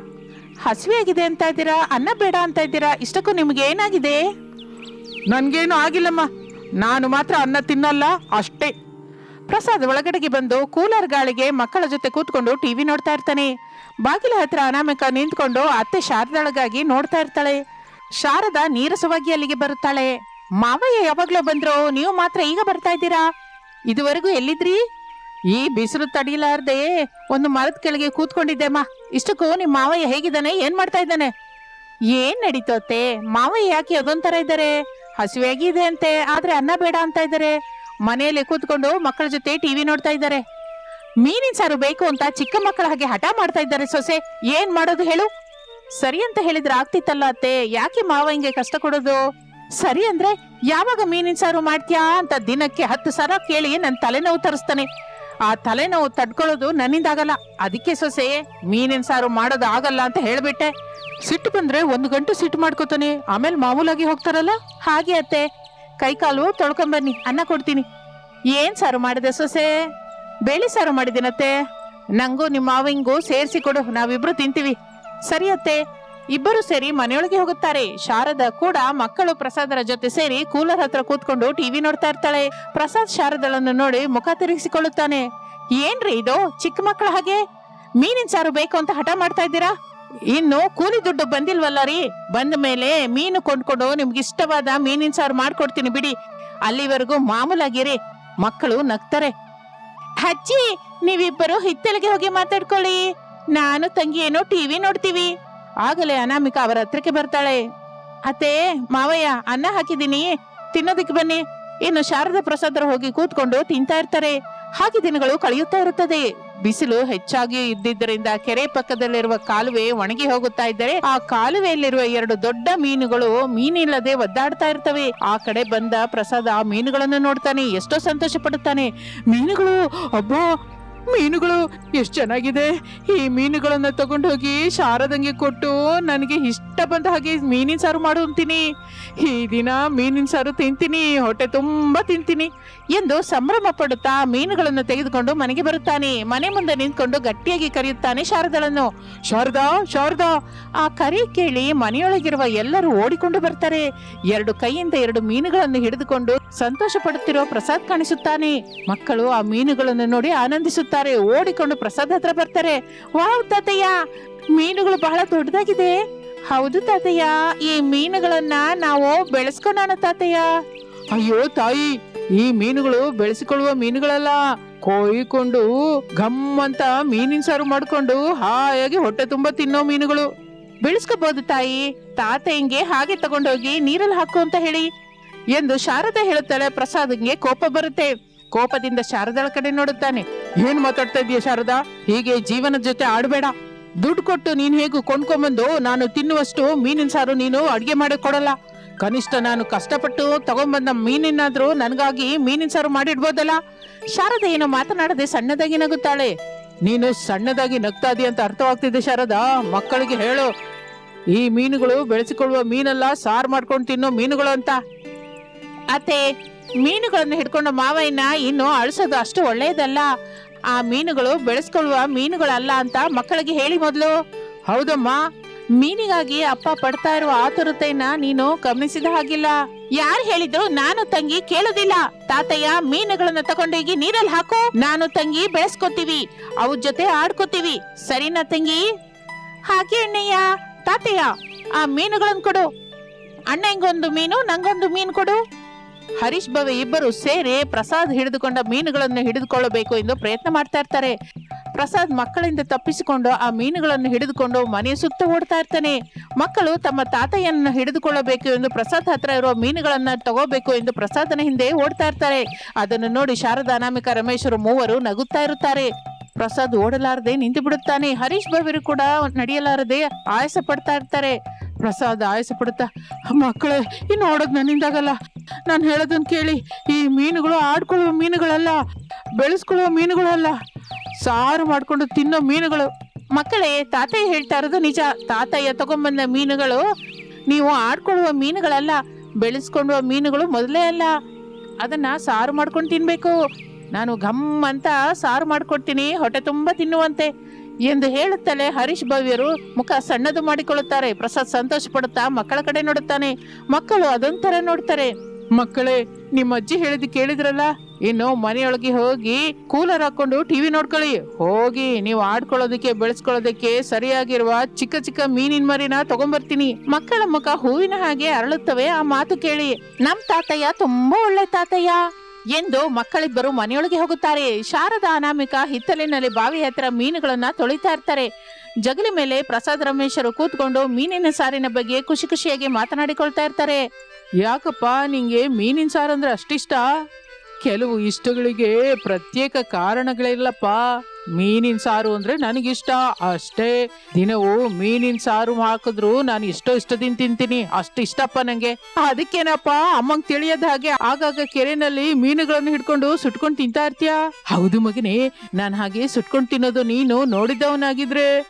ಹಸಿವೆಯಾಗಿದೆ ಅಂತ ಇದ್ದೀರಾ? ಅನ್ನ ಬೇಡ ಅಂತ ಇದ್ದೀರಾ? ಇಷ್ಟಕ್ಕೂ ನಿಮ್ಗೆ ಏನಾಗಿದೆ? ನನ್ಗೇನು ಆಗಿಲ್ಲಮ್ಮ. ನಾನು ಮಾತ್ರ ಅನ್ನ ತಿನ್ನಲ್ಲ ಅಷ್ಟೇ. ಪ್ರಸಾದ್ ಒಳಗಡೆಗೆ ಬಂದು ಕೂಲರ್ ಗಾಳಿಗೆ ಮಕ್ಕಳ ಜೊತೆ ಕೂತ್ಕೊಂಡು ಟಿವಿ ನೋಡ್ತಾ ಇರ್ತಾನೆ. ಬಾಗಿಲ ಹತ್ರ ಅನಾಮಿಕ ನಿಂತ್ಕೊಂಡು ಅತ್ತೆ ಶಾರದಾಳಗಾಗಿ ನೋಡ್ತಾ ಇರ್ತಾಳೆ. ಶಾರದಾ ನೀರಸವಾಗಿ ಅಲ್ಲಿಗೆ ಬರುತ್ತಾಳೆ. ಮಾವಯ್ಯ ಯಾವಾಗ್ಲೂ ಬಂದ್ರು, ನೀವು ಮಾತ್ರ ಈಗ ಬರ್ತಾ ಇದ್ದೀರಾ? ಇದುವರೆಗೂ ಎಲ್ಲಿದ್ರಿ? ಈ ಬಿಸಿಲು ತಡಿಲಾರ್ದೆ ಒಂದು ಮರದ ಕೆಳಗೆ ಕೂತ್ಕೊಂಡಿದ್ದೆಮ್ಮ ಇಷ್ಟಕ್ಕೂ ನಿಮ್ಮ ಮಾವಯ್ಯ ಹೇಗಿದ್ದಾನೆ? ಏನ್ ಮಾಡ್ತಾ ಇದ್ದಾನೆ? ಏನ್ ನಡೀತೋತೆ ಮಾವಯ್ಯ ಯಾಕೆ ಅದೊಂಥರ ಇದ್ದಾರೆ? ಹಸಿವೆಯಾಗಿ ಇದೆ ಅಂತೆ, ಆದ್ರೆ ಅನ್ನ ಬೇಡ ಅಂತ ಇದ್ದಾರೆ. ಮನೆಯಲ್ಲಿ ಕೂತ್ಕೊಂಡು ಮಕ್ಕಳ ಜೊತೆ ಟಿವಿ ನೋಡ್ತಾ ಇದ್ದಾರೆ. ಮೀನಿನ ಸಾರು ಬೇಕು ಅಂತ ಚಿಕ್ಕ ಮಕ್ಕಳ ಹಾಗೆ ಹಠ ಮಾಡ್ತಾ ಇದ್ದಾರೆ ಸೊಸೆ. ಏನ್ ಮಾಡೋದು ಹೇಳು? ಸರಿ ಅಂತ ಹೇಳಿದ್ರೆ ಆಗ್ತಿತ್ತಲ್ಲ ಅತ್ತೆ. ಯಾಕೆ ಮಾವ ಹಿಂಗೆ ಕಷ್ಟ ಕೊಡೋದು? ಸರಿ ಅಂದ್ರೆ ಯಾವಾಗ ಮೀನಿನ ಸಾರು ಮಾಡ್ತೀಯಾ ಅಂತ ದಿನಕ್ಕೆ ಹತ್ತು ಸಲ ಕೇಳಿ ನನ್ ತಲೆನೋವು ತರಿಸ್ತಾನೆ. ಆ ತಲೆನೋವು ತಡ್ಕೊಳ್ಳೋದು ನನ್ನಿಂದ ಆಗಲ್ಲ ಅದಕ್ಕೆ ಸೊಸೆ, ಮೀನಿನ ಸಾರು ಮಾಡೋದು ಆಗಲ್ಲ ಅಂತ ಹೇಳ್ಬಿಟ್ಟೆ. ಸಿಟ್ಟು ಬಂದ್ರೆ ಒಂದು ಗಂಟು ಸಿಟ್ಟು ಮಾಡ್ಕೋತಾನೆ. ಆಮೇಲೆ ಮಾಮೂಲಾಗಿ ಹೋಗ್ತಾರಲ್ಲ? ಹಾಗೆ ಅತ್ತೆ. ಕೈಕಾಲು ತೊಳ್ಕೊಂಬನ್ನಿ ಅನ್ನ ಕೊಡ್ತೀನಿ. ಏನ್ ಸಾರು ಮಾಡಿದೆ ಸೊಸೆ? ಬೇಳೆ ಸಾರು ಮಾಡಿದ್ದೀನತ್ತೆ. ನಂಗೂ ನಿಮ್ಮ ಮಾವಿಂಗೂ ಸೇರಿಸಿ ಕೊಡು, ನಾವಿಬ್ರು ತಿಂತೀವಿ. ಸರಿ ಅತ್ತೆ. ಇಬ್ಬರು ಸೇರಿ ಮನೆಯೊಳಗೆ ಹೋಗುತ್ತಾರೆ. ಶಾರದಾ ಕೂಡ ಮಕ್ಕಳು ಪ್ರಸಾದರ ಜೊತೆ ಸೇರಿ ಕೂಲರ್ ಹತ್ರ ಕೂತ್ಕೊಂಡು ಟಿವಿ ನೋಡ್ತಾ ಇರ್ತಾಳೆ. ಪ್ರಸಾದ್ ಶಾರದಳನ್ನು ನೋಡಿ ಮುಖ ತಿರುಗಿಸಿಕೊಳ್ಳುತ್ತಾನೆ. ಏನ್ರಿ ಇದು? ಚಿಕ್ಕ ಮಕ್ಕಳ ಹಾಗೆ? ಮೀನಿನ ಸಾರು ಬೇಕು ಅಂತ ಹಠ ಮಾಡ್ತಾ ಇದ್ದೀರಾ? ಇನ್ನು ಕೂಲಿ ದುಡ್ಡು ಬಂದಿಲ್ವಲ್ಲ ರೀ? ಬಂದ ಮೇಲೆ ಮೀನು ಕೊಂಡ್ಕೊಂಡು ನಿಮ್ಗೆ ಇಷ್ಟವಾದ ಮೀನಿನ ಸಾರು ಮಾಡ್ಕೊಡ್ತೀನಿ ಬಿಡಿ. ಅಲ್ಲಿವರೆಗೂ ಮಾಮೂಲಾಗಿರಿ ಮಕ್ಕಳು ನಗ್ತಾರೆ. ಅಜ್ಜಿ, ನೀವಿಬ್ಬರು ಹಿತ್ತಲಿಗೆ ಹೋಗಿ ಮಾತಾಡ್ಕೊಳ್ಳಿ. ನಾನು ತಂಗಿಯೇನೋ ಟಿವಿ ನೋಡ್ತೀವಿ. ಆಗಲೇ ಅನಾಮಿಕ ಅವರ ಹತ್ರಕ್ಕೆ ಬರ್ತಾಳೆ. ಅತ್ತೆ, ಮಾವಯ್ಯ, ಅನ್ನ ಹಾಕಿದ್ದೀನಿ. ತಿನ್ನೋದಕ್ಕೆ ಬನ್ನಿ. ಇನ್ನು ಶಾರದಾ ಪ್ರಸಾದರ ಹೋಗಿ ಕೂತ್ಕೊಂಡು ತಿಂತಾ ಇರ್ತಾರೆ. ಹಾಗೆ ದಿನಗಳು ಕಳೆಯುತ್ತಾ ಇರುತ್ತದೆ. ಬಿಸಿಲು ಹೆಚ್ಚಾಗಿ ಇದ್ದಿದ್ದರಿಂದ ಕೆರೆ ಪಕ್ಕದಲ್ಲಿರುವ ಕಾಲುವೆ ಒಣಗಿ ಹೋಗುತ್ತಾ ಇದ್ದರೆ ಆ ಕಾಲುವೆಯಲ್ಲಿರುವ ಎರಡು ದೊಡ್ಡ ಮೀನುಗಳು ಮೀನಿಲ್ಲದೆ ಒದ್ದಾಡ್ತಾ ಇರ್ತವೆ. ಆ ಕಡೆ ಬಂದ ಪ್ರಸಾದ್ ಆ ಮೀನುಗಳನ್ನು ನೋಡ್ತಾನೆ. ಎಷ್ಟೋ ಸಂತೋಷ ಪಡುತ್ತಾನೆ ಮೀನುಗಳು, ಅಬ್ಬಾ ಮೀನುಗಳು ಎಷ್ಟು ಚೆನ್ನಾಗಿದೆ. ಈ ಮೀನುಗಳನ್ನ ತಗೊಂಡೋಗಿ ಶಾರದಂಗೆ ಕೊಟ್ಟು ನನಗೆ ಇಷ್ಟ ಬಂದ ಹಾಗೆ ಮೀನಿನ ಸಾರು ಮಾಡು ಅಂತೀನಿ. ಈ ದಿನ ಮೀನಿನ ಸಾರು ತಿಂತೀನಿ, ಹೊಟ್ಟೆ ತುಂಬಾ ತಿಂತೀನಿ. ಎಂದು ಸಂಭ್ರಮ ಪಡುತ್ತಾ ಮೀನುಗಳನ್ನು ತೆಗೆದುಕೊಂಡು ಮನೆಗೆ ಬರುತ್ತಾನೆ. ಮನೆ ಮುಂದೆ ನಿಂತ್ಕೊಂಡು ಗಟ್ಟಿಯಾಗಿ ಕರೆಯುತ್ತಾನೆ ಶಾರದಳನ್ನು. ಶಾರದಾ ಶಾರದಾ! ಆ ಕರೆ ಕೇಳಿ ಮನೆಯೊಳಗಿರುವ ಎಲ್ಲರೂ ಓಡಿಕೊಂಡು ಬರ್ತಾರೆ. ಎರಡು ಕೈಯಿಂದ ಎರಡು ಮೀನುಗಳನ್ನು ಹಿಡಿದುಕೊಂಡು ಸಂತೋಷ ಪಡುತ್ತಿರೋ ಪ್ರಸಾದ್ ಕಾಣಿಸುತ್ತಾನೆ. ಮಕ್ಕಳು ಆ ಮೀನುಗಳನ್ನು ನೋಡಿ ಆನಂದಿಸುತ್ತಾರೆ. ಓಡಿಕೊಂಡು ಪ್ರಸಾದ್ ಹತ್ರ ಬರ್ತಾರೆ. ವಾವ್ ತಾತಯ್ಯ! ಮೀನುಗಳು ಬಹಳ ದೊಡ್ಡದಾಗಿದೆ. ಹೌದು ತಾತಯ್ಯ. ಈ ಮೀನುಗಳನ್ನ ನಾವು ಬೆಳೆಸ್ಕೊಳ್ಳೋಣ ತಾತಯ್ಯ. ಅಯ್ಯೋ ತಾಯಿ! ಈ ಮೀನುಗಳು ಬೆಳೆಸಿಕೊಳ್ಳುವ ಮೀನುಗಳಲ್ಲ. ಕೊಯ್ಕೊಂಡು ಘಮ್ ಅಂತ ಮೀನಿನ ಸಾರು ಮಾಡ್ಕೊಂಡು ಹಾಯಾಗಿ ಹೊಟ್ಟೆ ತುಂಬಾ ತಿನ್ನೋ ಮೀನುಗಳು. ಬೆಳೆಸ್ಕೋಬಹುದು ತಾಯಿ. ತಾತ ಹಿಂಗೆ ಹಾಗೆ ತಗೊಂಡೋಗಿ ನೀರಲ್ಲಿ ಹಾಕು ಅಂತ ಹೇಳಿ. ಎಂದು ಶಾರದಾ ಹೇಳುತ್ತಾಳೆ ಪ್ರಸಾದ್ಗೆ ಕೋಪ ಬರುತ್ತೆ. ಕೋಪದಿಂದ ಶಾರದಾಳ ಕಡೆ ನೋಡುತ್ತಾನೆ. ಏನ್ ಮಾತಾಡ್ತಾ ಇದೀಯ ಶಾರದಾ? ಹೀಗೆ ಜೀವನದ ಜೊತೆ ಆಡಬೇಡ. ದುಡ್ಡು ಕೊಟ್ಟು ನೀನ್ ಹೇಗೂ ಕೊಂಡ್ಕೊಂಬಂದು ನಾನು ತಿನ್ನುವಷ್ಟು ಮೀನಿನ ಸಾರು ನೀನು ಅಡ್ಗೆ ಮಾಡಿ ಕೊಡಲ್ಲ. ಕನಿಷ್ಠ ನಾನು ಕಷ್ಟಪಟ್ಟು ತಗೊಂಬಂದ ಮೀನಿನಾದ್ರೂ ನನಗಾಗಿ ಮೀನಿನ ಸಾರು ಮಾಡಿಡ್ಬೋದಲ್ಲ? ಶಾರದ ಏನೋ ಮಾತನಾಡದೆ ಸಣ್ಣದಾಗಿ ನಗುತ್ತಾಳೆ. ನೀನು ಸಣ್ಣದಾಗಿ ನಗ್ತಾ ಇದೀಯ ಅಂತ ಅರ್ಥವಾಗ್ತಿದೆ ಶಾರದಾ. ಮಕ್ಕಳಿಗೆ ಹೇಳು. ಈ ಮೀನುಗಳು ಬೆಳೆಸಿಕೊಳ್ಳುವ ಮೀನಲ್ಲ, ಸಾರು ಮಾಡ್ಕೊಂಡು ತಿನ್ನೋ ಮೀನುಗಳು ಅಂತ. ಅತ್ತೆ ಮೀನುಗಳನ್ನು ಹಿಡ್ಕೊಂಡು ಮಾವಯ್ಯನ ಇನ್ನು ಅಳಿಸೋದು ಅಷ್ಟು ಒಳ್ಳೆಯದಲ್ಲ ಆ ಮೀನುಗಳು ಬೆಳೆಸ್ಕೊಳ್ಳುವ ಮೀನುಗಳಲ್ಲ ಅಂತ ಮಕ್ಕಳಿಗೆ ಹೇಳಿ ಮೊದಲು. ಹೌದಮ್ಮ, ಮೀನಿಗಾಗಿ ಅಪ್ಪ ಪಡ್ತಾ ಇರುವ ಆತುರತೆಯನ್ನ ನೀನು ಗಮನಿಸಿದ ಹಾಗಿಲ್ಲ. ಯಾರು ಹೇಳಿದ್ರು ನಾನು ತಂಗಿ ಕೇಳೋದಿಲ್ಲ. ತಾತಯ್ಯ, ಮೀನುಗಳನ್ನ ತಗೊಂಡೋಗಿ ನೀರಲ್ಲಿ ಹಾಕು. ನಾನು ತಂಗಿ ಬೆಳೆಸ್ಕೊತೀವಿ, ಅವ್ರ ಜೊತೆ ಆಡ್ಕೋತೀವಿ. ಸರಿನಾ ತಂಗಿ? ಹಾಗೆ ಅಣ್ಣಯ್ಯ. ತಾತಯ್ಯ, ಆ ಮೀನುಗಳನ್ನ ಕೊಡು. ಅಣ್ಣಂಗೊಂದು ಮೀನು, ನಂಗೊಂದು ಮೀನು ಕೊಡು. ಹರೀಶ್ ಭವೆ ಇಬ್ಬರು ಸೇರಿ ಪ್ರಸಾದ್ ಹಿಡಿದುಕೊಂಡ ಮೀನುಗಳನ್ನು ಹಿಡಿದುಕೊಳ್ಳಬೇಕು ಎಂದು ಪ್ರಯತ್ನ ಮಾಡ್ತಾ ಇರ್ತಾರೆ. ಪ್ರಸಾದ್ ಮಕ್ಕಳಿಂದ ತಪ್ಪಿಸಿಕೊಂಡು ಆ ಮೀನುಗಳನ್ನು ಹಿಡಿದುಕೊಂಡು ಮನೆಯ ಸುತ್ತ ಓಡ್ತಾ ಇರ್ತಾನೆ. ಮಕ್ಕಳು ತಮ್ಮ ತಾತಯ್ಯನನ್ನು ಹಿಡಿದುಕೊಳ್ಳಬೇಕು ಎಂದು ಪ್ರಸಾದ್ ಹತ್ರ ಇರುವ ಮೀನುಗಳನ್ನು ತಗೋಬೇಕು ಎಂದು ಪ್ರಸಾದನ ಹಿಂದೆ ಓಡ್ತಾ ಇರ್ತಾರೆ. ಅದನ್ನು ನೋಡಿ ಶಾರದಾ, ಅನಾಮಿಕ ರಮೇಶರು ಮೂವರು ನಗುತ್ತಾ ಇರುತ್ತಾರೆ. ಪ್ರಸಾದ್ ಓಡಲಾರದೆ ನಿಂತು ಬಿಡುತ್ತಾನೆ. ಹರೀಶ್ ಭವಿರು ಕೂಡ ನಡೆಯಲಾರದೆ ಆಯಾಸ ಪಡ್ತಾ ಇರ್ತಾರೆ. ಪ್ರಸಾದ್ ಆಯಸ ಪಡುತ್ತಾ, ಮಕ್ಕಳು ಇನ್ನು ಓಡೋದ್ ನನ್ನಿಂದಾಗಲ್ಲ. ನಾನು ಹೇಳೋದನ್ನು ಕೇಳಿ, ಈ ಮೀನುಗಳು ಆಡ್ಕೊಳ್ಳುವ ಮೀನುಗಳಲ್ಲ, ಬೆಳೆಸ್ಕೊಳ್ಳುವ ಮೀನುಗಳಲ್ಲ. ಸಾರು ಮಾಡಿಕೊಂಡು ತಿನ್ನೋ ಮೀನುಗಳು. ಮಕ್ಕಳೇ, ತಾತಯ್ಯ ಹೇಳ್ತಾ ಇರೋದು ನಿಜ. ತಾತಯ್ಯ ತಗೊಂಬಂದ ಮೀನುಗಳು ನೀವು ಆಡ್ಕೊಳ್ಳುವ ಮೀನುಗಳಲ್ಲ ಬೆಳೆಸ್ಕೊಳ್ಳುವ ಮೀನುಗಳು ಮೊದಲೇ ಅಲ್ಲ. ಅದನ್ನ ಸಾರು ಮಾಡ್ಕೊಂಡು ತಿನ್ಬೇಕು. ನಾನು ಘಮ್ ಅಂತ ಸಾರು ಮಾಡ್ಕೊಡ್ತೀನಿ, ಹೊಟ್ಟೆ ತುಂಬಾ ತಿನ್ನುವಂತೆ. ಎಂದು ಹೇಳುತ್ತಲೇ ಹರೀಶ್ ಭವ್ಯರು ಮುಖ ಸಣ್ಣದು ಮಾಡಿಕೊಳ್ಳುತ್ತಾರೆ. ಪ್ರಸಾದ್ ಸಂತೋಷ ಪಡುತ್ತಾ ಮಕ್ಕಳ ಕಡೆ ನೋಡುತ್ತಾನೆ. ಮಕ್ಕಳು ಅದೊಂಥರ ನೋಡ್ತಾರೆ. ಮಕ್ಕಳೇ, ನಿಮ್ಮ ಅಜ್ಜಿ ಹೇಳಿದ್ ಕೇಳಿದ್ರಲ್ಲ? ಇನ್ನು ಮನೆಯೊಳಗೆ ಹೋಗಿ ಕೂಲರ್ ಹಾಕೊಂಡು ಟಿವಿ ನೋಡ್ಕೊಳ್ಳಿ. ಹೋಗಿ, ನೀವು ಆಡ್ಕೊಳ್ಳೋದಕ್ಕೆ, ಬೆಳೆಸ್ಕೊಳ್ಳೋದಕ್ಕೆ ಸರಿಯಾಗಿರುವ ಚಿಕ್ಕ ಚಿಕ್ಕ ಮೀನಿನ ಮರಿನ ತಗೊಂಬರ್ತೀನಿ. ಮಕ್ಕಳ ಮುಖ ಹೂವಿನ ಹಾಗೆ ಅರಳುತ್ತವೆ. ಆ ಮಾತು ಕೇಳಿ. ನಮ್ ತಾತಯ್ಯ ತುಂಬಾ ಒಳ್ಳೆ ತಾತಯ್ಯ. ಎಂದು ಮಕ್ಕಳಿಬ್ಬರು ಮನೆಯೊಳಗೆ ಹೋಗುತ್ತಾರೆ. ಶಾರದಾ ಅನಾಮಿಕ ಹಿತ್ತಲಿನಲ್ಲಿ ಬಾವಿ ಹತ್ತಿರ ಮೀನುಗಳನ್ನ ತೊಳಿತಾ ಇರ್ತಾರೆ. ಜಗಲಿ ಮೇಲೆ ಪ್ರಸಾದ್ ರಮೇಶರು ಕೂತ್ಕೊಂಡು ಮೀನಿನ ಸಾರಿನ ಬಗ್ಗೆ ಖುಷಿ ಖುಷಿಯಾಗಿ ಮಾತನಾಡಿಕೊಳ್ತಾ ಇರ್ತಾರೆ. ಯಾಕಪ್ಪ, ನಿಂಗೆ ಮೀನಿನ ಸಾರು ಅಂದ್ರೆ ಅಷ್ಟಿಷ್ಟ? ಕೆಲವು ಇಷ್ಟಗಳಿಗೆ ಪ್ರತ್ಯೇಕ ಕಾರಣಗಳಿಲ್ಲಪ್ಪ ಮೀನಿನ ಸಾರು ಅಂದ್ರೆ ನನಗಿಷ್ಟ. ಅಷ್ಟೇ ದಿನವೂ ಮೀನಿನ ಸಾರು ಹಾಕಿದ್ರು ನಾನು ಇಷ್ಟೋ ಇಷ್ಟದಿಂದ ತಿಂತೀನಿ. ಅಷ್ಟು ಇಷ್ಟಪ್ಪ ನಂಗೆ. ಅದಕ್ಕೇನಪ್ಪ, ಅಮ್ಮಂಗ್ ತಿಳಿಯದ ಹಾಗೆ ಆಗಾಗ ಕೆರೆನಲ್ಲಿ ಮೀನುಗಳನ್ನು ಹಿಡ್ಕೊಂಡು ಸುಟ್ಕೊಂಡು ತಿಂತಾ ಇರ್ತೀಯ? ಹೌದು ಮಗನೇ, ನಾನು ಹಾಗೆ ಸುಟ್ಕೊಂಡು ತಿನ್ನೋದು ನೀನು ನೋಡಿದವನಾಗಿದ್ರೆ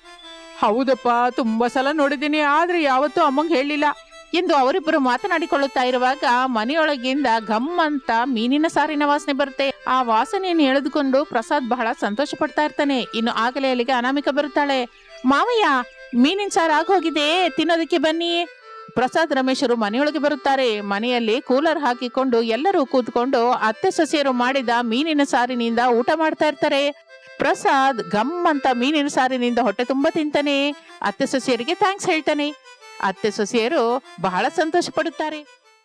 ಹೌದಪ್ಪ, ತುಂಬಾ ಸಲ ನೋಡಿದ್ದೀನಿ, ಆದ್ರೆ ಯಾವತ್ತೂ ಅಮ್ಮಂಗ್ ಹೇಳಿಲ್ಲ. ಎಂದು ಅವರಿಬ್ಬರು ಮಾತನಾಡಿಕೊಳ್ಳುತ್ತಾ ಇರುವಾಗ ಮನೆಯೊಳಗಿಂದ ಘಮ್ ಅಂತ ಮೀನಿನ ಸಾರಿನ ವಾಸನೆ ಬರುತ್ತೆ. ಆ ವಾಸನೆಯನ್ನು ಎಳೆದುಕೊಂಡು ಪ್ರಸಾದ್ ಬಹಳ ಸಂತೋಷ ಪಡ್ತಾ ಇರ್ತಾನೆ. ಇನ್ನು ಆಗಲೇ ಅಲ್ಲಿಗೆ ಅನಾಮಿಕ ಬರುತ್ತಾಳೆ. ಮಾವಯ್ಯ, ಮೀನಿನ ಸಾರು ಆಗೋಗಿದೆ, ತಿನ್ನೋದಕ್ಕೆ ಬನ್ನಿ. ಪ್ರಸಾದ್, ರಮೇಶರು ಮನೆಯೊಳಗೆ ಬರುತ್ತಾರೆ. ಮನೆಯಲ್ಲಿ ಕೂಲರ್ ಹಾಕಿಕೊಂಡು ಎಲ್ಲರೂ ಕೂತ್ಕೊಂಡು ಅತ್ತೆ ಸೊಸೆಯರು ಮಾಡಿದ ಮೀನಿನ ಸಾರಿನಿಂದ ಊಟ ಮಾಡ್ತಾ ಇರ್ತಾರೆ. ಪ್ರಸಾದ್ ಗಮ್ ಅಂತ ಮೀನಿನ ಸಾರಿನಿಂದ ಹೊಟ್ಟೆ ತುಂಬಾ ತಿಂತಾನೆ. ಅತ್ತೆ ಸೊಸೆಯರಿಗೆ ಥ್ಯಾಂಕ್ಸ್ ಹೇಳ್ತಾನೆ. ಅತ್ತೆ ಸೊಸೆಯರು ಬಹಳ ಸಂತೋಷ ಪಡುತ್ತಾರೆ.